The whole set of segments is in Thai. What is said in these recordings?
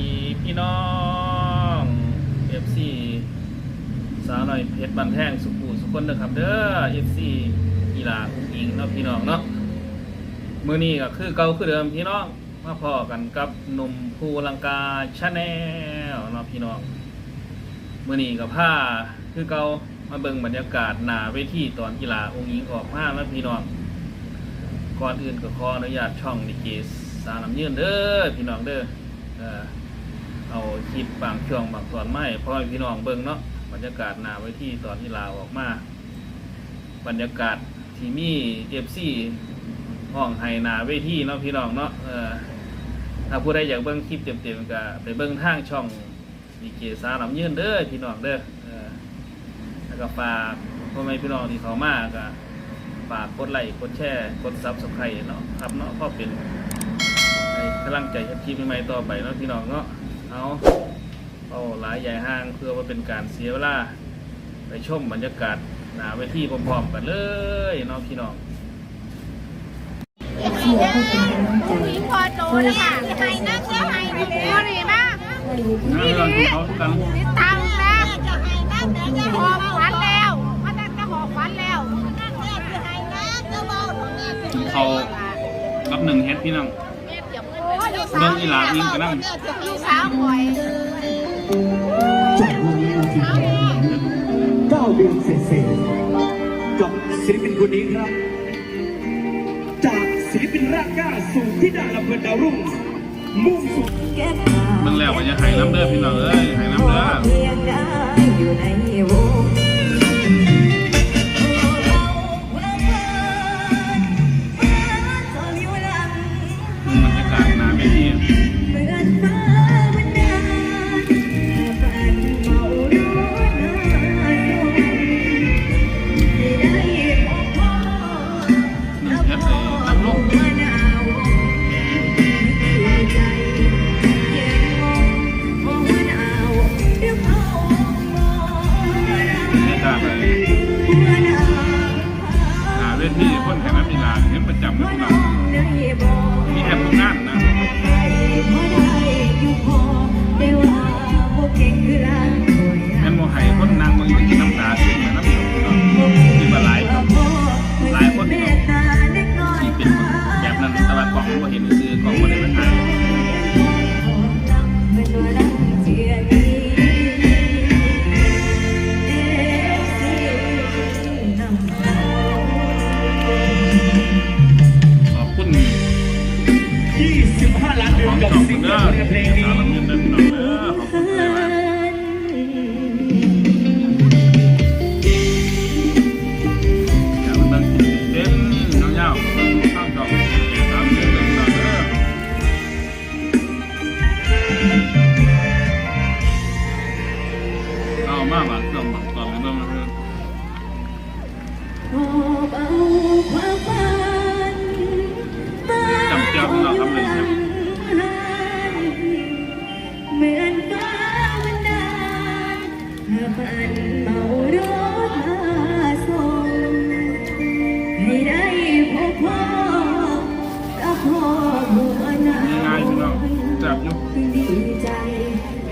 ดีพี่น้อง fc สาวหน่อยเพชรบันแท่งสุขูสุคนนะครับ เด้อ fc กีฬาอุ้งอิงนาะพี่น้องเนาะเมื่อนี้ก็คือเก่าคือเดิมพี่น้องมาพอกันกับหนุ่มภูลังกาชาแนลนาะพี่น้องเมื่อนี้กับผ้าคือเก่ามาเบิ่งบรรยากาศหนาเวทีตอนกีฬาองค์หญิงออกผ้าแล้วพี่น้องก่อนอื่นก็ขออนุญาตช่องนิกิสาน้ำยืนเด้อพี่น้องเด้อ เอาคลิปบางช่วงบางตอนไม่พอพี่น้องเบิ่งเนาะบรรยากาศนาไว้ที่ตอนที่ลาออกมา บรรยากาศที่มีเอฟซีห้องไฮนาเวทีเนาะพี่น้องเนาะถ้าผู้ใดอยากเบิ่งคลิปเต็มๆก็ไปเบิ่งทางช่องดีเจสารน้ำยืนเด้อพี่น้องเด้อแล้วก็ฝากพ่อแม่พี่น้องที่เขามาก็ฝากกดไลค์กดแชร์กดซับสไครต์เนาะครับเนาะก็เป็น ให้กำลังใจให้ทีมใหม่ๆต่อไปเนาะพี่น้องเนาะเอาเอาหลายใหญ่ห้างเพื่อว่าเป็นการเสียเวลาไปชมบรรยากาศหนาเวทีพร้อมๆกันเลยเนาะพี่น้องเสียผู้เป็นกำลังใจมีพอโตแล้วค่ะไห้นะเสียไห้นะเดี๋ยวนี้มาให้รู้นะเรื่องที่เขากันติดตามนะจะไห้นะเดี๋ยวจะหอบฝันแล้วมาตั้งแต่หอบฝันแล้วนั่นแม่จะไห้นะเจ้าเบาของแม่ถึงเขารับหนึ่งเฮ็ดพี่น้อง เรื่องอีหลายิงกันนั่งลูกสาวป่วยจากวันนี้มาถึงเก้าเดือนเศษๆกับศิลปินคนนี้ครับ จากศิลปินรากหญ้าสู่ที่ดาลำเพินดาวรุ่งมุ่งสู่เบิ่งแล้วก็จะหายน้ำเด้อพี่น้องเอ้ยหายน้ำเด้อ ทีเหมือนฟ้าวันนั้นฝันเมารถมาส่งให้ได้พบพ่อหนึ่งเฮ็ดเลยน้ำลงมะนาวใจเย็นงงมองมะนาวเดี๋ยวเขามองบรรยากาศเลาวหนาเวทีคนแข่งนักกีฬาเห็นประจำเลยพี่น้องได้บอกมีแทบทุกงาน กินน้ำตาซึมนะน้ำตาพี่น้อมาหลายหลายคนที่เป็นแบบนั้นแต่ว่ากล่องบ่เห็นซื้อกล่องบ่ได้มาถ่ายขอบคุณ25ล้านเดืขออนงกับซิงเกิลเพลงนี้ จับอยู่ดีใจ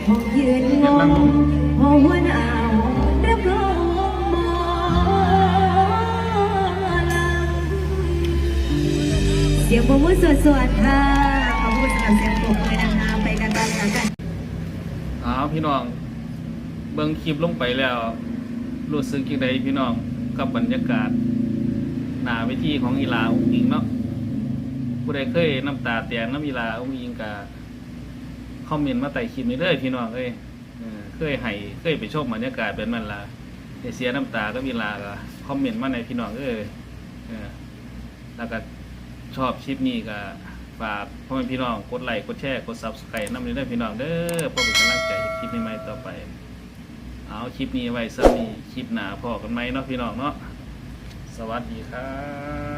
ห้องยืนงงพอหัวหน้ารับรองหมอลำเสียงปรบมือสวดๆค่ะขอบคุณสำหรับเสียงปรบมือนะคะไปกันต่อเลยกันอ้าวพี่น้อง เบิ่งคลิปลงไปแล้ว รู้สึกยังไงพี่น้องกับบรรยากาศหน้าเวทีของอีลาอุ้งอิงเนาะผู้ใดเคยน้ำตาแตกน้ำอีลาอุ้งอิงกะ คอมเมนต์มาใต้คลิปนี้เลยพี่น้องเอ้ยเออเคยให้เคยไปชมบรรยากาศแบบนั้นละได้เสียน้ำตาก็มีลาก็คอมเมนต์มาในพี่น้องเอ้ยเออแล้วก็ชอบคลิปนี้ก็ฝากพ่อแม่พี่น้องกดไลค์กดแชร์กด subscribe น้ำนี้ด้วยพี่น้องเด้อเพื่อเป็นกำลังใจให้คลิปใหม่ๆต่อไป เอาคลิปนี้ไว้สักนี้คลิปหนาพอกันไหมเนาะพี่น้องเนาะสวัสดีครับ